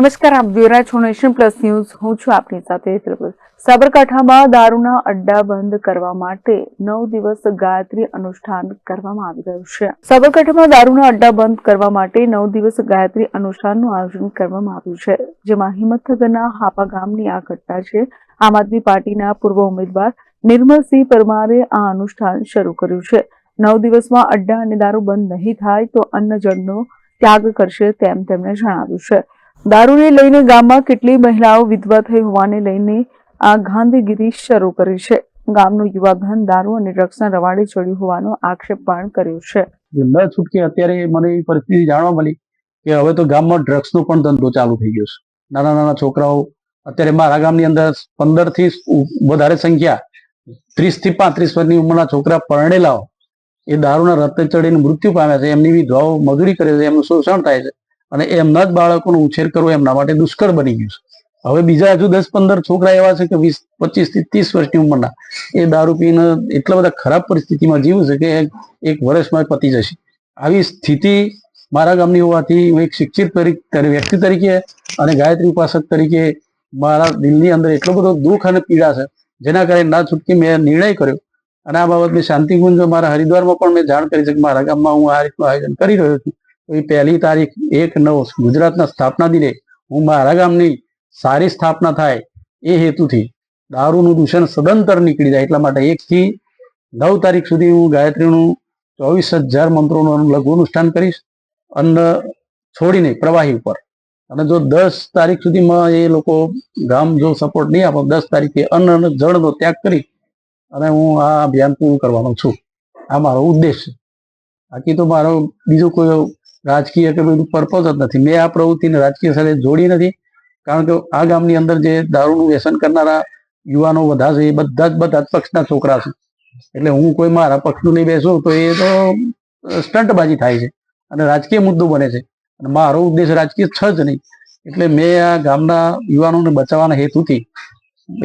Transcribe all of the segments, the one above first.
નમસ્કાર, આપ જોઈ રહ્યા છો નેશન પ્લસ ન્યૂઝ. હું છું આપની સાથે સાબરકાંઠામાં દારૂના અડ્ડા બંધ કરવા માટે નવ દિવસ ગાયત્રી અનુષ્ઠાન કરવામાં આવી રહ્યું છે. સાબરકાંઠામાં દારૂના અડ્ડા બંધ કરવા માટે નવ દિવસ ગાયત્રી અનુષ્ઠાનનું આયોજન કરવામાં આવ્યું છે. જેમાં હિંમતનગરના હાપા ગામની આ ઘટના છે. આમ આદમી પાર્ટીના પૂર્વ ઉમેદવાર નિર્મલસિંહ પરમારે આ અનુષ્ઠાન શરૂ કર્યું છે. નવ દિવસમાં અડ્ડા અને દારૂ બંધ નહીં થાય તો અન્ન જળનો ત્યાગ કરશે તેમ તેમણે જણાવ્યું છે. દારૂને લઈને ગામમાં કેટલી મહિલાઓ વિધવા થઈ હોવાને લઈને આ ગાંધીગીરી શરૂ કરી છે. ગામનું યુવાધન દારૂ અને ડ્રગ્સના રવાડે ચડ્યું હોવાનો આક્ષેપ પણ કર્યો છે. ન છૂટકે અત્યારે મને એવી પરિસ્થિતિ જાણવા મળી કે હવે તો ગામમાં ડ્રગ્સનો પણ ધંધો ચાલુ થઈ ગયો છે. નાના નાના છોકરાઓ અત્યારે મારા ગામની અંદર પંદરથી વધારે સંખ્યા ત્રીસથી પાંત્રીસ વર્ષની ઉંમરના છોકરા પરણેલાઓ એ દારૂના રસ્તે ચડીને મૃત્યુ પામ્યા છે. એમની વિધવાઓ મજૂરી કરે છે. એમનું શોષણ થાય છે. અને એમના જ બાળકોનો ઉછેર કરવો એમના માટે દુષ્કર બની ગયું છે. હવે બીજા હજુ દસ પંદર છોકરા એવા છે કે વીસ પચીસથી ત્રીસ વર્ષની ઉંમરના. એ દારૂ પીને એટલા બધા ખરાબ પરિસ્થિતિમાં જીવું છે કે એક વર્ષમાં પતી જશે. આવી સ્થિતિ મારા ગામની હોવાથી હું એક શિક્ષિત વ્યક્તિ તરીકે અને ગાયત્રી ઉપાસક તરીકે મારા દિલની અંદર એટલો બધો દુઃખ અને પીડા છે, જેના કારણે ના છૂટકી મેં નિર્ણય કર્યો. અને આ બાબત મેં શાંતિકુંજ મારા હરિદ્વારમાં પણ મેં જાણ કરી છે કે મારા ગામમાં હું આ રીતનું આયોજન કરી રહ્યો છું એ પહેલી તારીખ એક નવ ગુજરાતના સ્થાપના દિને હું મારા ગામની સારી સ્થાપના થાય એ હેતુથી દારૂનું દૂષણ સદંતર નીકળી જાય એટલા માટે એકથી નવ તારીખ સુધી હું ગાયત્રીનું ચોવીસ હજાર મંત્રોનું લઘુ અનુષ્ઠાન કરીશ અન્ન છોડીને પ્રવાહી ઉપર. અને જો દસ તારીખ સુધીમાં એ લોકો ગામ જો સપોર્ટ નહીં આપો, દસ તારીખે અન્ન અને જળનો ત્યાગ કરી અને હું આ અભિયાન પૂરું કરવાનો છું. આ મારો ઉદ્દેશ છે. બાકી તો મારો બીજો કોઈ રાજકીય કે પર્પઝ જ નથી. મેં આ પ્રવૃત્તિને રાજકીય સાથે જોડી નથી. કારણ કે આ ગામની અંદર જે દારૂનું વ્યસન કરનારા યુવાનો બધા છે, એ બધા જ બધા જ પક્ષના છોકરા છે. એટલે હું કોઈ મારા પક્ષનું નહીં બેસું, તો એ તો સ્ટંટબાજી થાય છે અને રાજકીય મુદ્દો બને છે. અને મારો ઉદ્દેશ રાજકીય છે જ નહીં. એટલે મેં આ ગામના યુવાનોને બચાવવાના હેતુથી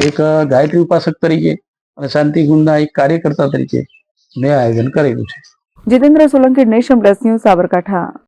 એક ગાયત્રી ઉપાસક તરીકે અને શાંતિકુંજના એક કાર્યકર્તા તરીકે મેં આયોજન કરેલું છે. Jitendra Solanki nation plus news, Sabarkantha.